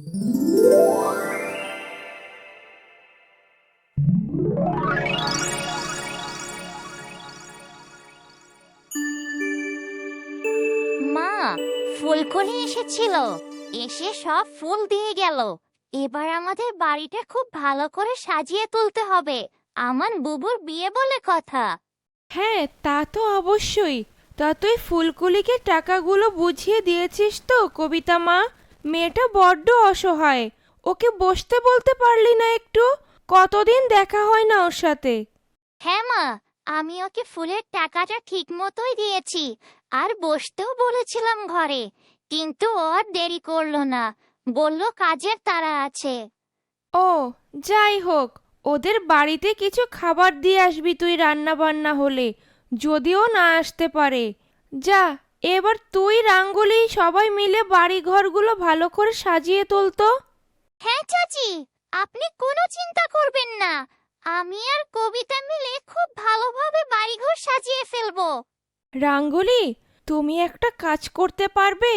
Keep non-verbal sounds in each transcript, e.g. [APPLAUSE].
মা ফুলকলি এসেছিল। এসে সব ফুল দিয়ে গেল। এবার আমাদের বাড়িটা খুব ভালো করে সাজিয়ে তুলতে হবে। আমার বুবুর বিয়ে বলে কথা। হ্যাঁ তা তো অবশ্যই। তা তুই ফুলকুলিকে টাকাগুলো বুঝিয়ে দিয়েছিস তো, কবিতা মা? মেয়েটা বড্ড অসহায়। ওকে বসতে বলতে পারলি না একটু? কতদিন দেখা হয় না ওর সাথে? হ্যাঁ মা আমি ওকে ফুলের টাকাটা ঠিক মতোই দিয়েছি। আর বসতেও বলেছিলাম ঘরে কিন্তু ও আর দেরি করল না। বলল কাজের তারা আছে। ও যাই হোক ওদের বাড়িতে কিছু খাবার দিয়ে আসবি তুই রান্না বান্না হলে যদিও না আসতে পারে। যা এবার তুই রাঙ্গুলি সবাই মিলে বাড়ি ঘরগুলো ভালো করে সাজিয়ে তুলতো হ্যাঁ চাচি আপনি কোনো চিন্তা করবেন না। আমি আর কবিতা মিলে খুব ভালোভাবে বাড়িঘর সাজিয়ে ফেলব। রাঙ্গুলি তুমি একটা কাজ করতে পারবে?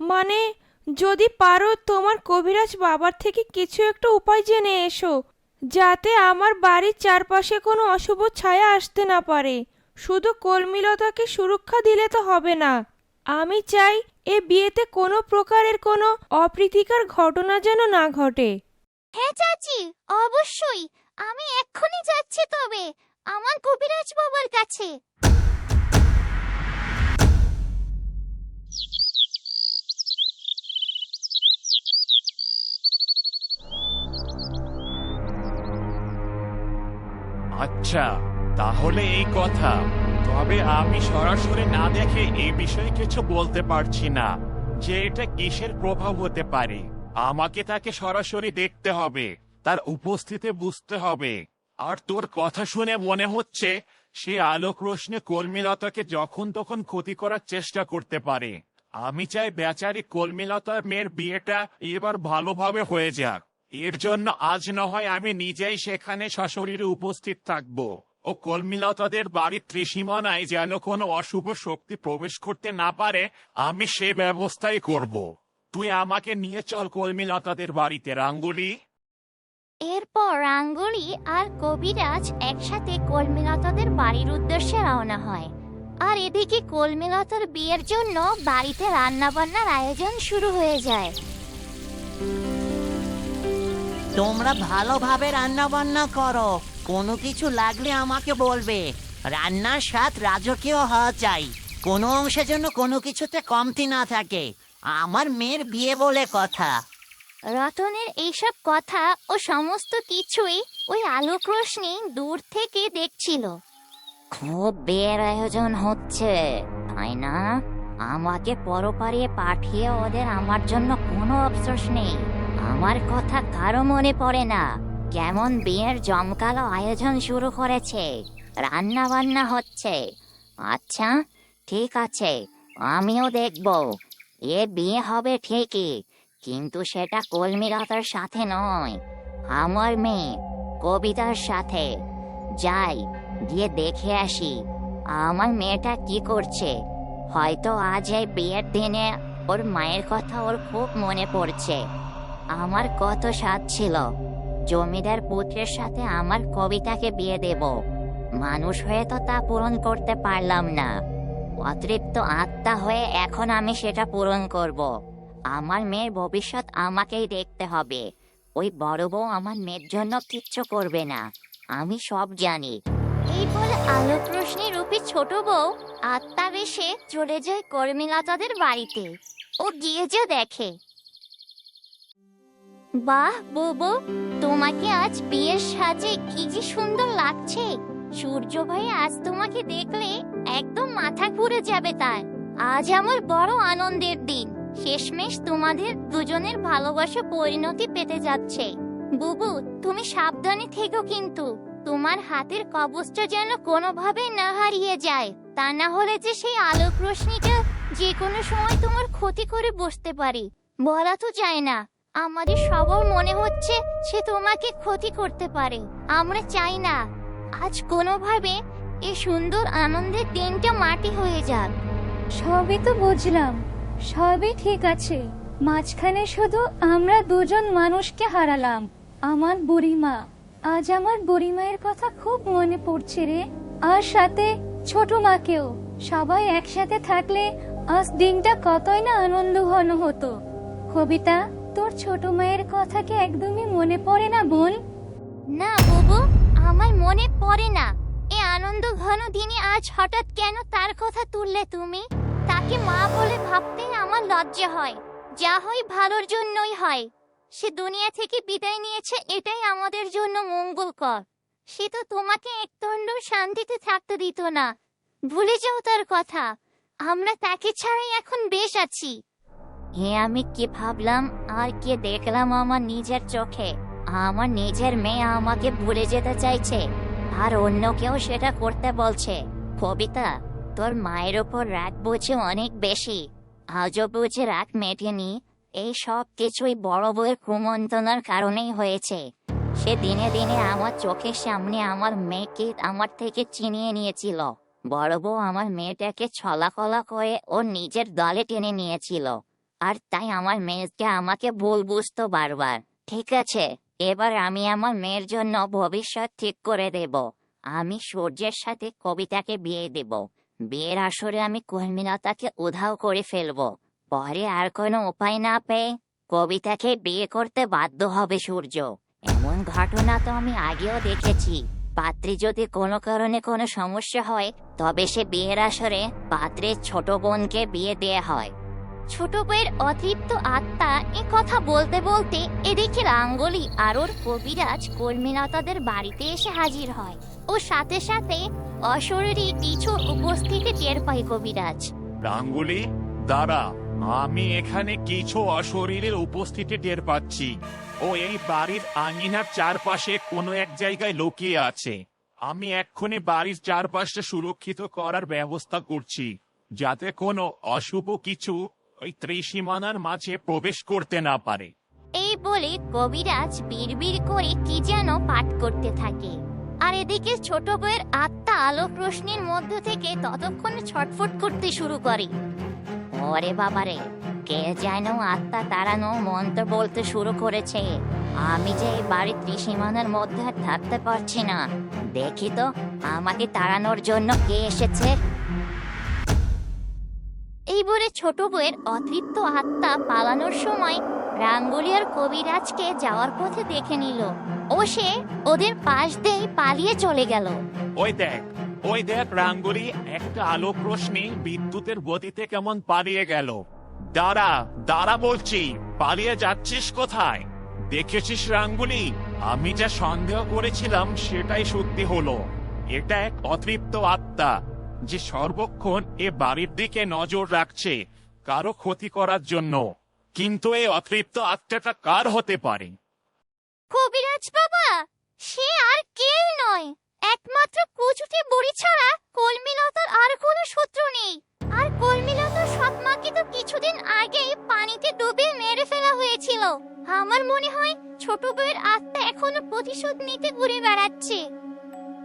মানে যদি পারো তোমার কবিরাজ বাবার থেকে কিছু একটা উপায় জেনে এসো যাতে আমার বাড়ির চারপাশে কোনো অশুভ ছায়া আসতে না পারে। শুধু কলমিলতাকে সুরক্ষা দিলে তো হবে না। আমি চাই এ বিয়েতে কোনো প্রকারের কোনো অপ্রীতিকর ঘটনা যেন না ঘটে। হ্যাঁ চাচি অবশ্যই। আমি এক্ষুনি যাচ্ছি তবে। আমার কবিরাজ বাবার কাছে। আচ্ছা। তাহলে এই কথা। তবে আমি সরাসরি না দেখে এই বিষয়ে কিছু বলতে পারছি না, যে এটা কিসের প্রভাব হতে পারে। আমাকে তাকে সরাসরি দেখতে হবে, তার উপস্থিতি বুঝতে হবে। আর তোর কথা শুনে মনে হচ্ছে সে আলোক রোশনে কর্মীলতাকে যখন তখন ক্ষতি করার চেষ্টা করতে পারে। আমি চাই বেচারি কর্মীলতার মেয়ের বিয়েটা এবার ভালোভাবে হয়ে যাক। এর জন্য আজ না হয় আমি নিজেই সেখানে সশরীরে উপস্থিত থাকব। ও কলমিলতাদের বাড়ির ত্রিসীমানায় যেন কোনো অশুভ শক্তি প্রবেশ করতে না পারে আমি সে ব্যবস্থাই করব। তুই আমাকে নিয়ে চল কলমিলতাদের বাড়িতে রাঙ্গুলি। এরপর রাঙ্গুলি আর কবিরাজ একসাথে কলমিলতাদের বাড়ির উদ্দেশ্যে রওনা হয়। আর এদিকে কলমিলতার বিয়ের জন্য বাড়িতে রান্নাবান্নার আয়োজন শুরু হয়ে যায়। তোমরা ভালোভাবে রান্না বান্না করো। কোনো কিছু লাগলে আমাকে বলবে। রান্নার স্বাদ রাজকীয় হওয়া চাই। কোনো অংশে যেন কোনো কিছুতে কমতি না থাকে। আমার মেয়ের বিয়ে বলে কথা। রতনের এইসব কথা ও সমস্ত কিছুই ওই আলোক রোশনি দূর থেকে দেখছিল। খুব বিয়ের আয়োজন হচ্ছে, তাই না? আমাকে পরপারিয়ে পাঠিয়ে ওদের আমার জন্য কোনো আফসোস নেই। আমার কথা কারও মনে পড়ে না। কেমন বিয়ের জমকালো আয়োজন শুরু করেছে রান্না বান্না হচ্ছে। আচ্ছা ঠিক আছে, আমিও দেখব। এ বিয়ে হবে ঠিকই, কিন্তু সেটা কলমিলতার সাথে নয়, আমার মেয়ে, কবিতার সাথে। যাই, গিয়ে দেখে আসি, আমার মেয়েটা কি করছে? হয়তো আজ এই বিয়ের দিনে ওর মায়ের কথা ওর খুব মনে পড়ছে। আমার কত স্বাদ ছিল। জমিদার পুত্রের সাথে আমার কবিতাকে বিয়ে দেব। মানুষ হয়ে তো তা পূরণ করতে পারলাম না। অতৃপ্ত আত্মা হয়ে এখন আমি সেটা পূরণ করব। আমার মেয়ের ভবিষ্যৎ আমাকেই দেখতে হবে। ওই বড় বউ আমার মেয়ের জন্য কিচ্ছু করবে না। আমি সব জানি। এই বলে আলোক রোশনি রূপী ছোট বউ আত্মা বেশে চলে যায় কর্মীলতাদের বাড়িতে। ও গিয়ে যে দেখে। বাহ, বুবু, তোমাকে আজ বিয়ের সাজে কি যে সুন্দর লাগছে। সূর্য ভাই আজ তোমাকে দেখলে একদম মাথা ঘুরে যাবে তার। আজ আমার বড় আনন্দের দিন। শেষমেশ তোমাদের দুজনের ভালোবাসা পরিণতি পেতে যাচ্ছে। বুবু, তুমি সাবধানে থেকো কিন্তু। তোমার হাতের কবচটা যেন কোনোভাবে না হারিয়ে যায়। তা না হলে যে সেই আলোক রশ্মিটা যে কোনো সময় তোমার ক্ষতি করে বসতে পারে। বলা তো যায় না। আমাদের সবার মনে হচ্ছে সে তোমাকে ক্ষতি করতে পারে। আমরা চাই না। আজ কোনোভাবে এই সুন্দর আনন্দের দিনটা মাটি হয়ে যাক। সবই তো বুঝলাম। সবই ঠিক আছে। মাঝখানে শুধু আমরা দুজন মানুষকে হারালাম। আমার বুড়িমা। আজ আমার বুড়িমায়ের কথা খুব মনে পড়ছে রে। আর সাথে ছোট মাকেও। সবাই একসাথে থাকলে আজ দিনটা কতই না আনন্দ ঘন হতো। কবিতা তোর ছোট মায়ের কথা কি একদমই মনে পড়ে না, বোন? না, বুবু আমার মনে পড়ে না। এ আনন্দ ঘন দিনে আজ হঠাৎ কেন তার কথা তুললে তুমি? তাকে মা বলে ভাবতে আমার লজ্জা হয়। যা হয় ভালোর জন্যই হয়। সে দুনিয়া থেকে বিদায় নিয়েছে, এটাই আমাদের জন্য মঙ্গলকর। সে তো তোমাকে একদণ্ড শান্তিতে থাকতে দিত না। ভুলে যাও তার কথা। আমরা তাকে ছাড়াই এখন বেশ আছি। হে আমি কি ভাবলাম? আর কি দেখলাম আমার নিজের চোখে? আমার নিজের মেয়ে আমাকে ভুলে যেতে চাইছে, আর অন্য কেউ সেটা করতে বলছে। কবিতা, তোর মায়ের ওপর রাগ বুঝে অনেক বেশি। আজও বুঝে রাগ মেটেনি। এই সব কিছুই বড় বউয়ের কুমন্তনার কারণেই হয়েছে। সে দিনে দিনে আমার চোখের সামনে আমার মেয়েকে আমার থেকে চিনিয়ে নিয়েছিল। বড় বউ আমার মেয়েটাকে ছলাকলা করে ওর নিজের দলে টেনে নিয়েছিল। আর তাই আমার মেয়েকে আমাকে ভুল বুঝতো বারবার। ঠিক আছে, এবার আমি আমার মেয়ের জন্য ভবিষ্যৎ ঠিক করে দেব। আমি সূর্যের সাথে কবিতাকে বিয়ে দেব। বিয়ের আসরে আমি কর্মীলতাকে উধাও করে ফেলব। পরে আর কোনো উপায় না পেয়ে কবিতাকে বিয়ে করতে বাধ্য হবে সূর্য। এমন ঘটনা তো আমি আগেও দেখেছি। পাত্রী যদি কোনো কারণে কোনো সমস্যা হয়, তবে সে বিয়ের আসরে পাত্রের ছোট বোনকে বিয়ে দেয়া হয়। ছোট বউয়ের অতৃপ্ত আত্মা এ কথা বলতে বলতে এদিকে রাঙ্গলি আর ওর কবিরাজ কর্মীলতাদের বাড়িতে এসে হাজির হয়। ও সাথে সাথে অশরীরী কিছু উপস্থিতি টের পায় কবিরাজ। গাঙ্গুলি দাঁড়া, আমি এখানে কিছু অশরীরের উপস্থিতি টের পাচ্ছি। ও এই বাড়ির আঙিনার চারপাশে কোনো এক জায়গায় লুকিয়ে আছে। আমি এক্ষুনি বাড়ির চারপাশটা সুরক্ষিত করার ব্যবস্থা করছি, যাতে কোনো অশুভ কিছু ওই ত্রিসীমানার মাঝে প্রবেশ করতে না পারে। এই বলে কবিরাজ বিড়বিড় করে কি যেন পাঠ করতে থাকে। আর এদিকে ছোট বউয়ের আত্মা আলোক রশ্মির মধ্য থেকে ততক্ষণে ছটফট করতে শুরু করে। ওরে বাবারে, কে যেন আত্মা তাড়ানো মন্ত্র বলতে শুরু করেছে। আমি যে এই বাড়ির ত্রিসীমানার মধ্যে আর থাকতে পারছি না। দেখি তো, আমাকে তাড়ানোর জন্য কে এসেছে? এই ছোট বউয়ের অতৃপ্ত আত্মা পালানোর সময় রাঙ্গুলিয়ার কবিরাজকে যাওয়ার পথে দেখে নিল। ও সে ওদের পাশ দিয়ে পালিয়ে চলে গেল। ওই দেখ ওই দেখ রাঙ্গুলি, একটা আলোক রশ্মি বিদ্যুতের গতিতে কেমন পালিয়ে গেল। দাঁড়া দাঁড়া বলছি, পালিয়ে যাচ্ছিস কোথায়? দেখেছিস রাঙ্গুলি? আমি যা সন্দেহ করেছিলাম সেটাই সত্যি হলো। এটা এক অতৃপ্ত আত্মা। যে সর্বক্ষণ এ বাড়ির দিকে নজর রাখছে, কারও ক্ষতি করার জন্য। কিন্তু এই অতৃপ্ত আত্মাটা কার হতে পারে? কবিরাজ বাবা, সে আর কেউ নয়। একমাত্র কুচুটে বুড়ি ছাড়া কলমিলতার আর কোনো শত্রু নেই। আর কলমিলতার সৎ মাকে তো কিছুদিন আগেই পানিতে ডুবে মেরে ফেলা হয়েছিল। আমার মনে হয় ছোট বউয়ের আত্মা এখনও প্রতিশোধ নিতে ঘুরে বেড়াচ্ছে।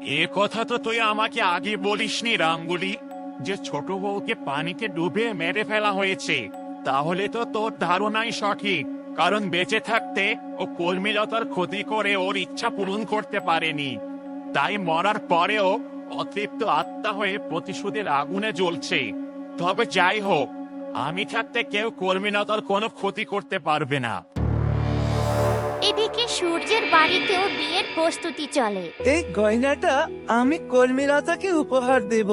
এ কথা তো তুই আমাকে আগে বলিসনি রাঙ্গুলি যে ছোট বউকে পানিতে ডুবে মেরে ফেলা হয়েছে, তাহলে তো তোর ধারণাই সঠিক। কারণ বেঁচে থাকতে ও কর্মীলতার ক্ষতি করে ওর ইচ্ছা পূরণ করতে পারেনি। তাই মরার পরেও অতৃপ্ত আত্মা হয়ে প্রতিশোধের আগুনে জ্বলছে। তবে যাই হোক, আমি থাকতে কেউ কর্মীলতার কোনো ক্ষতি করতে পারবে না। এদিকে সূর্যের বাড়িতেও বিয়ের প্রস্তুতি চলে। এই গয়নাটা আমি কর্মীলতাকে উপহার দেব।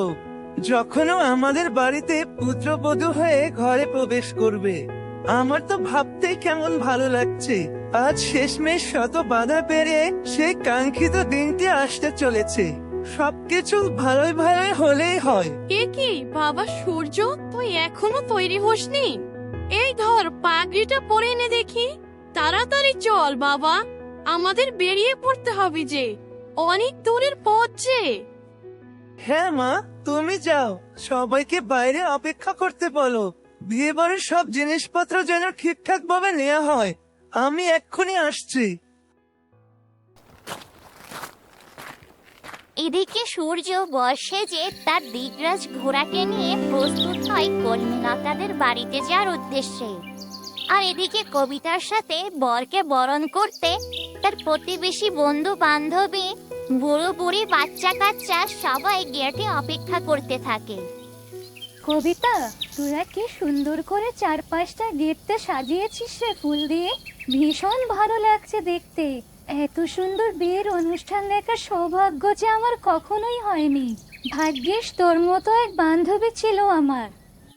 যখন ও আমাদের বাড়িতে পুত্রবধূ হয়ে ঘরে প্রবেশ করবে। আমার তো ভাবতেই কেমন ভালো লাগছে। আজ শেষমেশ শত বাধা পেরে সেই কাঙ্ক্ষিত দিনটি আসতে চলেছে। সবকিছু ভালোই ভালোই হলেই হয়। এ কি বাবা সূর্য তুই এখনও তৈরি হসনি? এই ধর পাগড়িটা পরে এনে দেখি। তাড়াতাড়ি চল বাবা। আমাদের বেরিয়ে পড়তে হবে যে। অনেক দূরের পথ যে। হ্যাঁ মা তুমি যাও। সবাইকে বাইরে অপেক্ষা করতে বলো। বিয়ে বাড়ির সব জিনিসপত্র যেন ঠিকঠাক ভাবে নেওয়া হয়। আমি এক্ষুনি আসছি। এদিকে সূর্য বর্ষে যে তার দিগরাজ ঘোড়াকে নিয়ে প্রস্তুত হয় কর্মীলতাদের বাড়িতে যাওয়ার উদ্দেশ্যে। আর এদিকে কবিতার সাথে বরকে বরণ করতে তার প্রতিবেশী বন্ধু বান্ধবী বুড়ো বুড়ি বাচ্চা কাচ্চা সবাই গেটে অপেক্ষা করতে থাকে। কবিতা তোরা কি সুন্দর করে চারপাশটা গেটটা সাজিয়েছিস রে ফুল দিয়ে? ভীষণ ভালো লাগছে দেখতে। এত সুন্দর বিয়ের অনুষ্ঠান দেখার সৌভাগ্য যে আমার কখনোই হয়নি। ভাগ্যিস তোর মতো এক বান্ধবী ছিল আমার।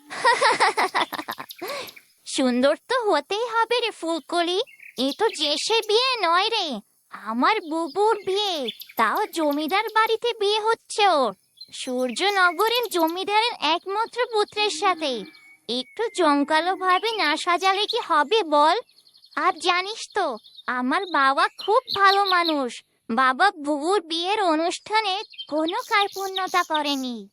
[LAUGHS] সুন্দর তো হতেই হবে রে ফুলকলি। এ তো যে সে বিয়ে নয় রে। আমার বুবুর বিয়ে, তাও জমিদার বাড়িতে বিয়ে হচ্ছে ওর। সূর্যনগরের জমিদারের একমাত্র পুত্রের সাথে। একটু জমকালো ভাবে না সাজালে কি হবে বল? আর জানিস তো, আমার বাবা খুব ভালো মানুষ। বাবা বুবুর বিয়ের অনুষ্ঠানে কোনো কার্পণ্যতা করেনি।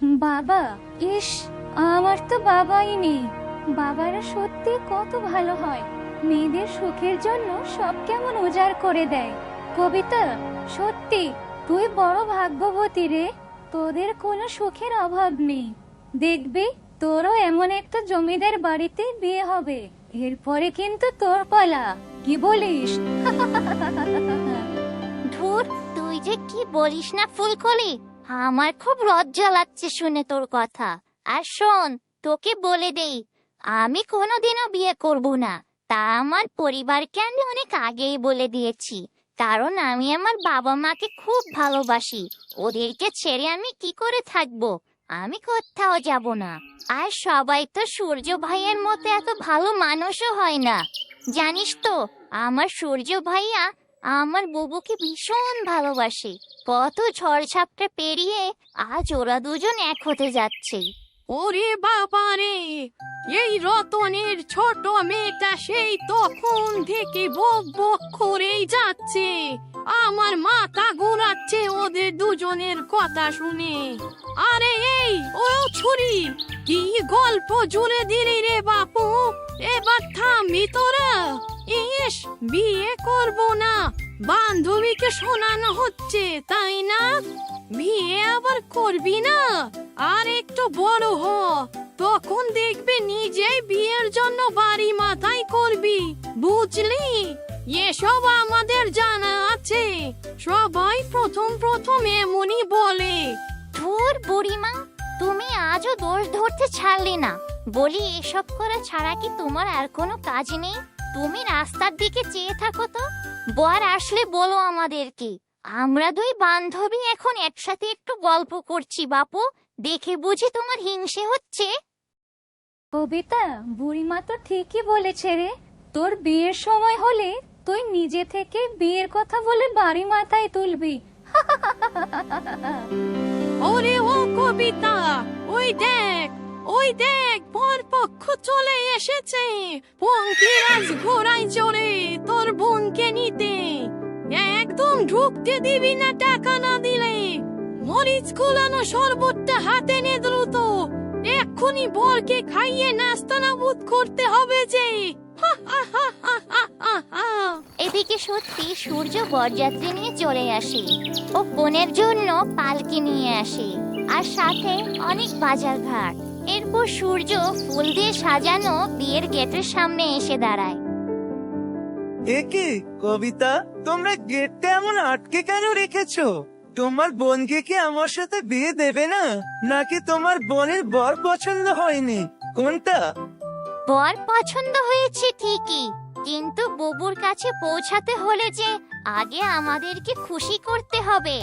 বাবা, ইস, আমার তো বাবাই নেই। বাবারা সত্যি কত ভালো হয়। মেয়েদের সুখের জন্য সব কেমন উজাড় করে দেয়। কবিতা, সত্যি, তুই বড় ভাগ্যবতী রে। তোদের কোনো সুখের অভাব নেই। দেখবি, তোরও এমন একটা জমিদার বাড়িতে বিয়ে হবে। এরপরে কিন্তু তোর পালা। কি বলিস? [LAUGHS] ধুর, তুই যে কি বলিস না ফুলকলি। আমার খুব লজ্জা লাগছে শুনে তোর কথা। আর শোন, তোকে বলে দেই আমি কোনোদিনও বিয়ে করব না। তা আমার পরিবারকে আমি অনেক আগেই বলে দিয়েছি। কারণ আমি আমার বাবা মাকে খুব ভালোবাসি। ওদেরকে ছেড়ে আমি কি করে থাকব? আমি কোথাও যাব না। আর সবাই তো সূর্য ভাইয়ের মতো এত ভালো মানুষও হয় না। জানিস তো, আমার সূর্য ভাইয়া আমার বুবুকে ভীষণ ভালোবাসে। কত ঝড় ঝাপটা পেরিয়ে আজ ওরা দুজন এক হতে যাচ্ছে। ওরে বাবা রে, এই রতনের ছোট মেয়েটা সেই তখন থেকে বক বক করেই যাচ্ছে। আমার মাথা ঘোরাচ্ছে ওদের দুজনের কথা শুনে। আরে এই, ও ছুরি, কি গল্প জুড়ে দিলি রে বাপু? এবার থামি তোরা। ইস, বিয়ে করব না। বান্ধবীকে শোনানো হচ্ছে, তাই না? বিয়ে আবার করবি না? আর একটু বড় হ। তখন দেখবে নিজেই বিয়ের জন্য বাড়ি মাথায় করবি। বুঝলি? এসব আমাদের জানা আছে। সবাই প্রথম প্রথম এমনই বলে। ধুর বুড়িমা, তুমি আজও দোষ ধরতে ছাড়লে না। বলি, এসব করা ছাড়া কি তোমার আর কোনো কাজ নেই? তুমি রাস্তার দিকে চেয়ে থাকো তো। বর আসলে বলো আমাদেরকে। আমরা দুই বান্ধবী এখন একসাথে একটু গল্প করছি বাপু। দেখে বুঝি তোমার হিংসে হচ্ছে। কবিতা বুড়িমা তো ঠিকই বলেছে রে। তোর বিয়ের সময় হলে তুই নিজে থেকে বিয়ের কথা বলে বাড়ি মাথায় তুলবি। ওরে ও কবিতা ওই দেখ ওই দেখ, বর পক্ষ চলে এসেছে। পঙ্কিরাজ ঘোড়ায় চড়ে তোর বোনকে নিতে। একদম ঢুকতে দিবি না টাকা না দিলে। মরিচ কুলানো শরবতটা হাতে নে দ্রুত। এক্ষুনি বরকে খাইয়ে নাস্তা নাবুদ করতে হবে যে। এদিকে সত্যি সূর্য বরযাত্রী নিয়ে চলে আসি। ও বোনের জন্য পালকি নিয়ে আসি। আর সাথে অনেক বাজার ঘাট এরপর সূর্য ফুল দিয়ে সাজানো বিয়ের গেটের সামনে এসে দাঁড়ায়। এ কি কবিতা? তোমরা গেটটা এমন আটকে কেন রেখেছো? তোমার বোনকে কি আমার সাথে বিয়ে দেবে না? নাকি তোমার বোনের বর পছন্দ হয়নি? কোনটা? বর পছন্দ হয়েছে ঠিকই কিন্তু বুবুর কাছে পৌঁছাতে হলে যে আগে আমাদেরকে খুশি করতে হবে।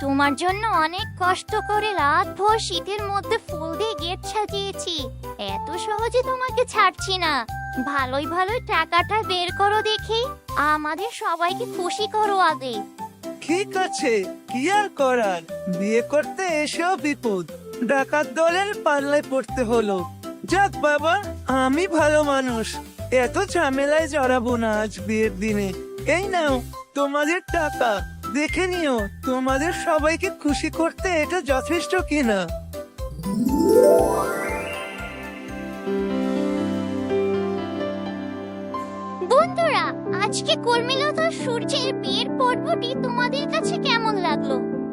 তোমার জন্য অনেক কষ্ট করে রাত ভোর শীতের মধ্যে ফুল দিয়ে গেট সাজিয়েছি। এত সহজে তোমাকে ছাড়ছি না। ভালোই ভালোই টাকাটা বের করো দেখি। আমাদের সবাইকে খুশি করো আগে। ঠিক আছে, কি আর করার? বিয়ে করতে এসেও বিপদ। ডাকাত দলের পাল্লায় পড়তে হলো। যাক বাবা, আমি ভালো মানুষ। এত ঝামেলায় জড়াবো না আজ বিয়ের দিনে। এই নাও, তোমাদের টাকা। দেখে নিও, তোমাদের সবাইকে খুশি করতে এটা যথেষ্ট কিনা। বন্ধুরা, আজকে কর্মীলতা সূর্যের বিয়ের পর্বটি তোমাদের কাছে কেমন লাগল?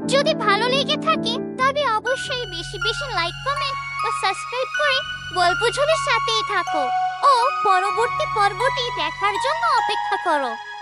যদি ভালো লেগে থাকে, তবে অবশ্যই বেশি বেশি লাইক কমেন্ট ও সাবস্ক্রাইব করে গল্প ঝোলের সাথেই থাকো। ও, পরবর্তী পর্বটি দেখার জন্য অপেক্ষা করো।